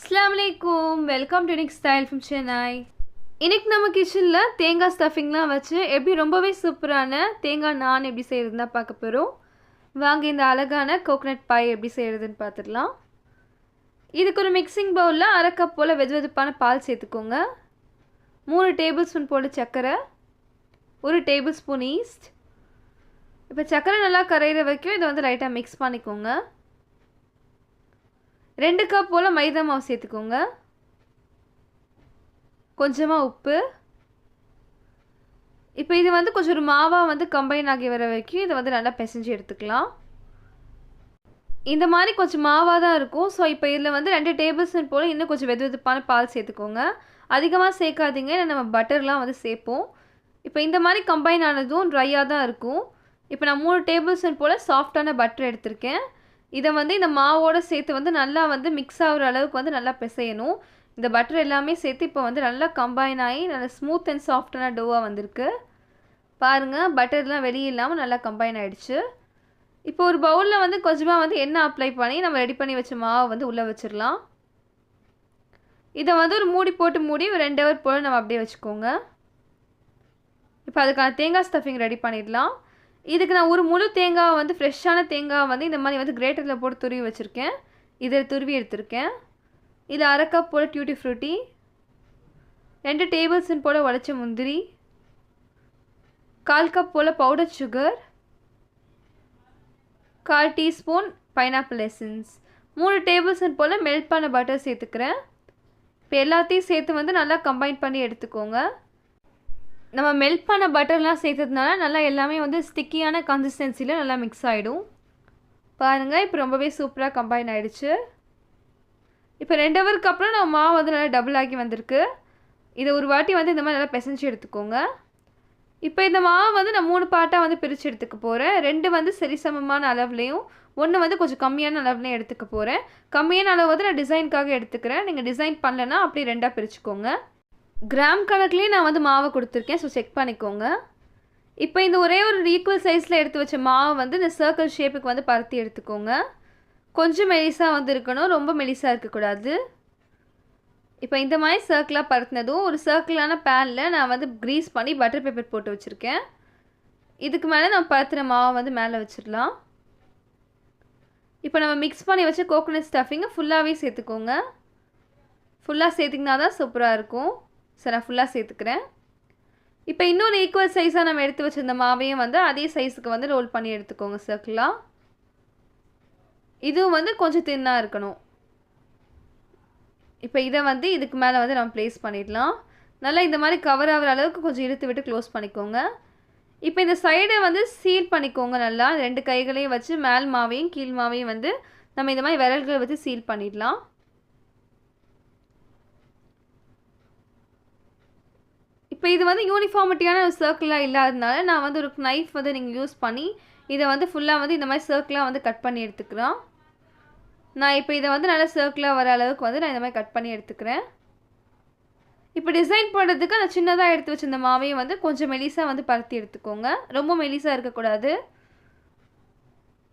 அஸ்லாம் வலைக்கும் welcome to Nick style from Chennai இன்னைக்கு நம்ம கிச்சனில் தேங்காய் ஸ்டஃபிங்லாம் வச்சு எப்படி ரொம்பவே சூப்பரான தேங்காய் நான் எப்படி செய்கிறதுனா பார்க்க போகிறோம் வாங்க இந்த அழகான கோகனட் பாய் எப்படி செய்கிறதுன்னு பார்த்துடலாம். இதுக்கு ஒரு மிக்சிங் பவுலில் அரை கப் போல் வெது வெதுப்பான பால் சேர்த்துக்கோங்க. மூணு டேபிள் ஸ்பூன் போல் சர்க்கரை ஒரு டேபிள் ஸ்பூன் ஈஸ்ட் இப்போ சர்க்கரை நல்லா கரையிற வரைக்கும் இதை வந்து லைட்டாக மிக்ஸ் பண்ணிக்கோங்க. ரெண்டு கப் போல் மைதா மாவு சேர்த்துக்கோங்க. கொஞ்சமாக உப்பு. இப்போ இது வந்து கொஞ்சம் ஒரு மாவாக வந்து கம்பைன் ஆகி வர வரைக்கும் இதை வந்து நல்லா பிசைஞ்சு எடுத்துக்கலாம். இந்த மாதிரி கொஞ்சம் மாவாக தான் இருக்கும். ஸோ இப்போ இதில் வந்து ரெண்டு டேபிள் ஸ்பூன் போல் இன்னும் கொஞ்சம் வெது வெதுப்பான பால் சேர்த்துக்கோங்க. அதிகமாக சேர்க்காதீங்க. ஏன்னா நம்ம பட்டர்லாம் வந்து சேர்ப்போம். இப்போ இந்த மாதிரி கம்பைன் ஆனதும் ட்ரையாக தான் இருக்கும். இப்போ நான் மூணு டேபிள் ஸ்பூன் போல் சாஃப்டான பட்டர் எடுத்திருக்கேன். இதை வந்து இந்த மாவோடு சேர்த்து வந்து நல்லா வந்து மிக்ஸ் ஆகிற அளவுக்கு வந்து நல்லா பிசையணும். இந்த பட்டர் எல்லாமே சேர்த்து இப்போ வந்து நல்லா கம்பைன் ஆகி நல்லா ஸ்மூத் அண்ட் சாஃப்டான டோவாக வந்திருக்கு. பாருங்கள் பட்டர்லாம் வெளியே இல்லாமல் நல்லா கம்பைன் ஆகிடுச்சு இப்போ ஒரு பவுலில் வந்து கொஞ்சமாக வந்து எண்ணெய் அப்ளை பண்ணி நம்ம ரெடி பண்ணி வச்ச மாவை வந்து உள்ளே வச்சிடலாம். இதை வந்து ஒரு மூடி போட்டு மூடி ஒரு ரெண்டு ஹவர் போல் நம்ம அப்படியே வச்சுக்கோங்க. இப்போ அதுக்கான தேங்காய் ஸ்டஃபிங் ரெடி பண்ணிடலாம். இதுக்கு நான் ஒரு முழு தேங்காவை வந்து ஃப்ரெஷ்ஷான தேங்காவை வந்து இந்த மாதிரி வந்து கிரேட்டரில் போட்டு துருவி வச்சுருக்கேன். இதை துருவி எடுத்திருக்கேன். இது அரை கப் போல் டியூட்டி ஃப்ரூட்டி ரெண்டு டேபிள் ஸ்பூன் போல் உடச்ச முந்திரி கால் கப் போல் பவுடர் சுகர் கால் டீஸ்பூன் பைனாப்பிள் எசன்ஸ் மூணு டேபிள் ஸ்பூன் போல் மெல்ட் பண்ண பட்டர் சேர்த்துக்கிறேன். இப்போ எல்லாத்தையும் சேர்த்து வந்து நல்லா கம்பைன் பண்ணி எடுத்துக்கோங்க. நம்ம மெல்ட் பண்ண பட்டர்லாம் சேர்த்ததுனால நல்லா எல்லாமே வந்து ஸ்டிக்கியான கன்சிஸ்டன்சியில் நல்லா மிக்ஸ் ஆகிடும் பாருங்கள் இப்போ ரொம்பவே சூப்பராக கம்பைன் ஆகிடுச்சு இப்போ ரெண்டு ஹவருக்கு அப்புறம் நம்ம மாவு வந்து நல்லா டபுள் ஆகி வந்திருக்கு. இதை ஒரு வாட்டி வந்து இந்த மாதிரி நல்லா பிசைஞ்சு எடுத்துக்கோங்க. இப்போ இந்த மாவு வந்து நான் மூணு பாட்டாக வந்து பிரித்து எடுத்துக்க போகிறேன் ரெண்டு வந்து சரிசமமான அளவுலேயும் ஒன்று வந்து கொஞ்சம் கம்மியான அளவுலையும் எடுத்துக்க போகிறேன் கம்மியான அளவு வந்து நான் டிசைனுக்காக எடுத்துக்கிறேன். நீங்கள் டிசைன் பண்ணலைன்னா அப்படியே ரெண்டாக பிரிச்சுக்கோங்க. கிராம் கணக்குலேயே நான் வந்து மாவை கொடுத்துருக்கேன் ஸோ செக் பண்ணிக்கோங்க. இப்போ இந்த ஒரே ஒரு ஈக்குவல் சைஸில் எடுத்து வச்ச மாவை வந்து இந்த சர்க்கிள் ஷேப்புக்கு வந்து பருத்தி எடுத்துக்கோங்க. கொஞ்சம் மெலிசாக வந்து இருக்கணும் ரொம்ப மெலிசாக இருக்கக்கூடாது. இப்போ இந்த மாதிரி சர்க்கிளாக பருத்தினதும் ஒரு சர்க்கிளான பேனில் நான் வந்து க்ரீஸ் பண்ணி பட்டர் பேப்பர் போட்டு வச்சுருக்கேன். இதுக்கு மேலே நான் பருத்தின மாவை வந்து மேலே வச்சிடலாம். இப்போ நம்ம மிக்ஸ் பண்ணி வச்ச கோகோனட் ஸ்டஃபிங்கை ஃபுல்லாகவே சேர்த்துக்கோங்க. ஃபுல்லாக சேர்த்திங்கன்னா தான் சூப்பராக இருக்கும். ஸோ நான் ஃபுல்லாக சேர்த்துக்கிறேன். இப்போ இன்னொரு ஈக்குவல் சைஸாக நம்ம எடுத்து வச்சுருந்த மாவையும் வந்து அதே சைஸுக்கு வந்து ரோல் பண்ணி எடுத்துக்கோங்க சர்க்கிளாக இதுவும் வந்து கொஞ்சம் தின்னாக இருக்கணும். இப்போ இதை வந்து இதுக்கு மேலே வந்து நம்ம ப்ளேஸ் பண்ணிடலாம். நல்லா இந்த மாதிரி கவர் ஆகிற அளவுக்கு கொஞ்சம் இழுத்து விட்டு க்ளோஸ் பண்ணிக்கோங்க. இப்போ இந்த சைடை வந்து சீல் பண்ணிக்கோங்க நல்லா. ரெண்டு கைகளையும் வச்சு மேல் மாவையும் கீழ் மாவையும் வந்து நம்ம இந்த மாதிரி விரல்களை வச்சு சீல் பண்ணிடலாம். இப்போ இது வந்து யூனிஃபார்மிட்டியான ஒரு சர்க்கிளாக இல்லாததுனால நான் வந்து ஒரு நைஃப் வந்து நீங்கள் யூஸ் பண்ணி இதை வந்து ஃபுல்லாக வந்து இந்த மாதிரி சர்க்கிளாக வந்து கட் பண்ணி எடுத்துக்கிறோம் நான் இப்போ இதை வந்து நல்லா சர்க்கிளாக வர அளவுக்கு வந்து நான் இந்த மாதிரி கட் பண்ணி எடுத்துக்கிறேன். இப்போ டிசைன் பண்ணுறதுக்கு நான் சின்னதாக எடுத்து வச்சிருந்த மாவையும் வந்து கொஞ்சம் மெலிசாக வந்து பருத்தி எடுத்துக்கோங்க. ரொம்ப மெலிசாக இருக்கக்கூடாது.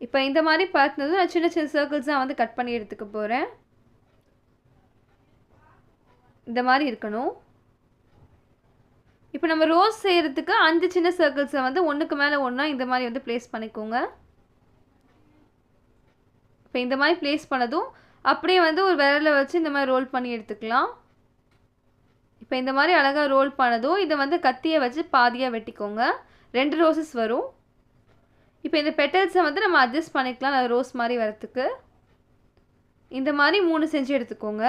இப்போ இந்த மாதிரி பருத்தினதும் நான் சின்ன சின்ன சர்க்கிள்ஸாக வந்து கட் பண்ணி எடுத்துக்க போகிறேன் இந்த மாதிரி இருக்கணும். இப்போ நம்ம ரோஸ் செய்கிறதுக்கு அஞ்சு சின்ன சர்க்கிள்ஸை வந்து ஒன்றுக்கு மேலே ஒன்றா இந்த மாதிரி வந்து ப்ளேஸ் பண்ணிக்கோங்க. இப்போ இந்த மாதிரி ப்ளேஸ் பண்ணதும் அப்படியே வந்து ஒரு விரலை வச்சு இந்த மாதிரி ரோல் பண்ணி எடுத்துக்கலாம். இப்போ இந்த மாதிரி அழகாக ரோல் பண்ணதும் இதை வந்து கத்தியை வச்சு பாதியாக வெட்டிக்கோங்க. ரெண்டு ரோசஸ் வரும். இப்போ இந்த பெட்டல்ஸை வந்து நம்ம அட்ஜஸ்ட் பண்ணிக்கலாம் ரோஸ் மாதிரி வரத்துக்கு இந்த மாதிரி மூணு செஞ்சு எடுத்துக்கோங்க.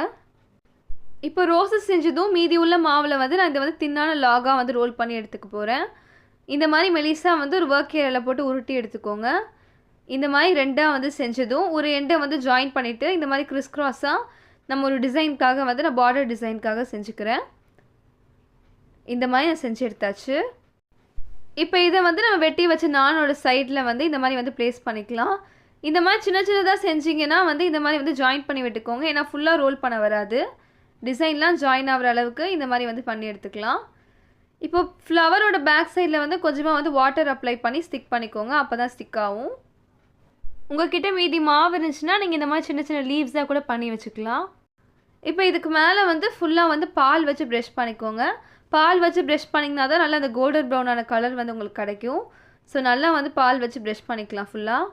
இப்போ ரோசஸ் செஞ்சதும் மீதி உள்ள மாவில் வந்து நான் இதை வந்து தின்னான லாகாக வந்து ரோல் பண்ணி எடுத்துக்க போகிறேன் இந்த மாதிரி மெலிசாக வந்து ஒரு ஒர்க் ஏரியாவில் போட்டு உருட்டி எடுத்துக்கோங்க. இந்த மாதிரி ரெண்டாக வந்து செஞ்சதும் ஒரு எண்டை வந்து ஜாயின் பண்ணிவிட்டு இந்த மாதிரி கிறிஸ் கிராஸாக நம்ம ஒரு டிசைனுக்காக வந்து நான் பார்டர் டிசைனுக்காக செஞ்சுக்கிறேன். இந்த மாதிரி நான் செஞ்சு எடுத்தாச்சு. இப்போ இதை வந்து நம்ம வெட்டி வச்ச நானோட சைடில் வந்து இந்த மாதிரி வந்து ப்ளேஸ் பண்ணிக்கலாம். இந்த மாதிரி சின்ன சின்னதாக செஞ்சிங்கன்னா வந்து இந்த மாதிரி வந்து ஜாயின் பண்ணி விட்டுக்கோங்க. ஏன்னா ஃபுல்லாக ரோல் பண்ண வராது. டிசைன்லாம் ஜாயின் ஆகிற அளவுக்கு இந்த மாதிரி வந்து பண்ணி எடுத்துக்கலாம். இப்போ ஃப்ளவரோட பேக் சைடில் வந்து கொஞ்சமாக வந்து வாட்டர் அப்ளை பண்ணி ஸ்டிக் பண்ணிக்கோங்க. அப்போ தான் ஸ்டிக் ஆகும். உங்கள்கிட்ட மீதி மாவு இருந்துச்சுன்னா நீங்கள் இந்த மாதிரி சின்ன சின்ன லீவ்ஸாக கூட பண்ணி வச்சுக்கலாம். இப்போ இதுக்கு மேலே வந்து ஃபுல்லாக வந்து பால் வச்சு ப்ரெஷ் பண்ணிக்கோங்க. பால் வச்சு ப்ரெஷ் பண்ணிங்கன்னா தான் நல்லா அந்த கோல்டன் ப்ரௌனான கலர் வந்து உங்களுக்கு கிடைக்கும். ஸோ நல்லா வந்து பால் வச்சு ப்ரெஷ் பண்ணிக்கலாம் ஃபுல்லாக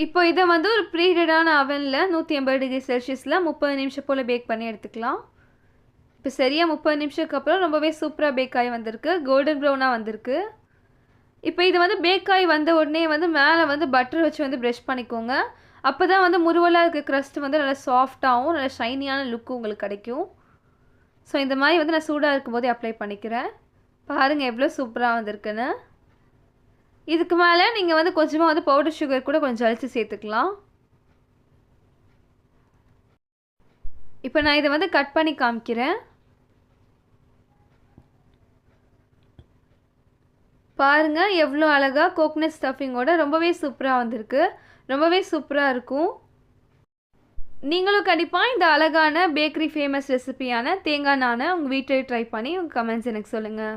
இப்போ இதை வந்து ஒரு ப்ரீஹீட்டடான அவனில் நூற்றி எண்பது டிகிரி செல்சியஸில் முப்பது நிமிஷம் போல் பேக் பண்ணி எடுத்துக்கலாம். இப்போ சரியாக முப்பது நிமிஷத்துக்கு அப்புறம் ரொம்பவே சூப்பராக பேக் ஆகி வந்திருக்கு. கோல்டன் ப்ரௌனாக வந்திருக்கு. இப்போ இது வந்து பேக் ஆகி வந்த உடனே வந்து மேலே வந்து பட்டர் வச்சு வந்து ப்ரெஷ் பண்ணிக்கோங்க. அப்போ தான் வந்து முருவலாக இருக்க க்ரஸ்ட் வந்து நல்லா சாஃப்டாகவும் நல்லா ஷைனியான லுக்கும் உங்களுக்கு கிடைக்கும். ஸோ இந்த மாதிரி வந்து நான் சூடாக இருக்கும்போதே அப்ளை பண்ணிக்கிறேன். பாருங்கள் எவ்வளோ சூப்பராக வந்திருக்குன்னு. இதுக்கு மேலே நீங்கள் வந்து கொஞ்சமாக வந்து பவுடர் சுகர் கூட கொஞ்சம் அழித்து சேர்த்துக்கலாம். இப்போ நான் இதை வந்து கட் பண்ணி காமிக்கிறேன். பாருங்கள் எவ்வளோ அழகாக கோக்னட் ஸ்டஃபிங்கோட ரொம்பவே சூப்பராக வந்திருக்கு. ரொம்பவே சூப்பராக இருக்கும். நீங்களும் கண்டிப்பாக இந்த அழகான பேக்கரி ஃபேமஸ் ரெசிபியான தேங்காய் நானை உங்கள் வீட்டில் ட்ரை பண்ணி உங்கள் கமெண்ட்ஸ் எனக்கு சொல்லுங்கள்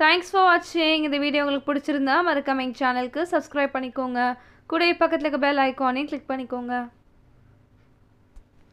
தேங்க்ஸ் ஃபார் வாட்சிங் இந்த வீடியோ உங்களுக்கு பிடிச்சிருந்தா மறக்காம எங்கள் சேனலுக்கு சப்ஸ்கிரைப் பண்ணிக்கோங்க. கூட பக்கத்தில் இருக்க பெல் ஐக்கானையும் கிளிக் பண்ணிக்கோங்க.